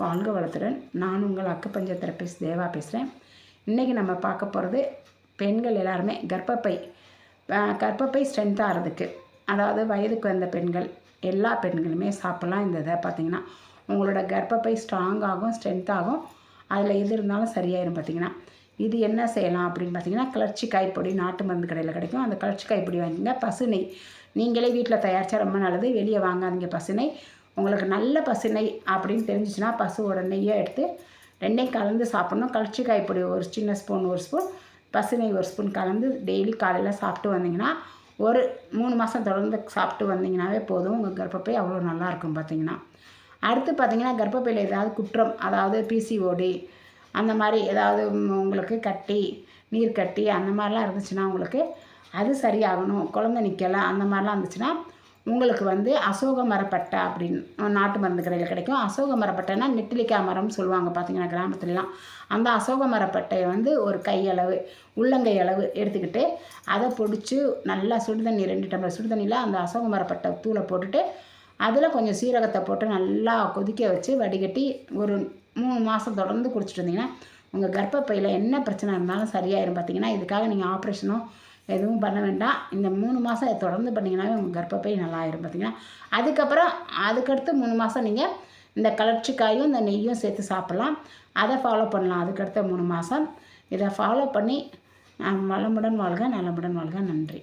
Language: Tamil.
வாழ்க வளத்துடன். நான் உங்கள் அக்குப்பஞ்ச தெரப்பிஸ்ட் தேவா பேசுகிறேன் இன்றைக்கி நம்ம பார்க்க போகிறது பெண்கள் எல்லாருமே கர்ப்பப்பை கர்ப்பப்பை ஸ்ட்ரென்த்தாகிறதுக்கு அதாவது வயதுக்கு வந்த பெண்கள் எல்லா பெண்களுமே சாப்பிட்லாம் இந்த இதை பார்த்தீங்கன்னா. உங்களோட கர்ப்பப்பை ஸ்ட்ராங் ஆகும் அதில் எது இருந்தாலும் சரியாயிரும் பார்த்தீங்கன்னா. இது என்ன செய்யலாம் அப்படின்னு பார்த்தீங்கன்னா கிளர்ச்சி காய்ப்பொடி நாட்டு மருந்து கடையில் கிடைக்கும். அந்த கிளர்ச்சி காய்ப்பொடி வாங்கிங்க பசு நெய். நீங்களே வீட்டில் தயாரித்தா ரொம்ப நல்லது. வெளியே வாங்காதீங்க பசுனை உங்களுக்கு நல்ல பசு நெய் அப்படின்னு தெரிஞ்சிச்சுன்னா பசுவோட நெய்யை எடுத்து ரெண்டையும் கலந்து சாப்பிட்ணும். கழிச்சிக்காய் காய்ப்பொடி ஒரு சின்ன ஸ்பூன் ஒரு ஸ்பூன் பசு நெய் ஒரு ஸ்பூன் கலந்து டெய்லி காலையில் சாப்பிட்டு வந்தீங்கன்னா ஒரு மூணு மாதம் தொடர்ந்து சாப்பிட்டு வந்தீங்கன்னாவே போதும். உங்கள் கர்ப்பப்பை அவ்வளோ நல்லாயிருக்கும் பார்த்தீங்கன்னா அடுத்து பார்த்தீங்கன்னா கர்ப்பப்பையில் ஏதாவது குற்றம் அதாவது பிசிஓடி அந்த மாதிரி ஏதாவது உங்களுக்கு கட்டி நீர் கட்டி அந்த மாதிரிலாம் இருந்துச்சுன்னா உங்களுக்கு அது சரியாகணும். குழந்தை நிற்கலை அந்த மாதிரிலாம் இருந்துச்சுன்னா உங்களுக்கு வந்து அசோக மரப்பட்டை அப்படின்னு நாட்டு மருந்து கடையில் கிடைக்கும். அசோக மரப்பட்டைனா நெட்டிலிக்காய் மரம்னு சொல்லுவாங்க பார்த்தீங்கன்னா கிராமத்துலலாம். அந்த அசோக மரப்பட்டையை வந்து ஒரு கையளவு உள்ளங்கை அளவு எடுத்துக்கிட்டு அதை பொடிச்சு நல்லா சுடுதண்ணி ரெண்டு டம்ளர் சுடுதண்ணியில் அந்த அசோக மரப்பட்டை தூளை போட்டுட்டு அதில் கொஞ்சம் சீரகத்தை போட்டு நல்லா கொதிக்க வச்சு வடிகட்டி ஒரு மூணு மாதம் தொடர்ந்து குடிச்சிட்டு இருந்தீங்கன்னா உங்கள் கர்ப்பப்பையில் என்ன பிரச்சனை இருந்தாலும் சரியாயிரும் பார்த்தீங்கன்னா இதுக்காக நீங்கள் ஆப்ரேஷனோ எதுவும் பண்ண வேண்டாம். இந்த மூணு மாதம் தொடர்ந்து பண்ணிங்கன்னாவே உங்கள் கர்ப்பப்பை நல்லாயிரும் பார்த்தீங்கன்னா அதுக்கப்புறம் அதுக்கடுத்து மூணு மாதம் நீங்கள் இந்த கலர்ச்சிக்காயும் இந்த நெய்யும் சேர்த்து சாப்பிட்லாம். அதை ஃபாலோ பண்ணலாம். அதுக்கடுத்த மூணு மாதம் இதை ஃபாலோ பண்ணி வளமுடன் வாழ்க நலமுடன் வாழ்க. நன்றி.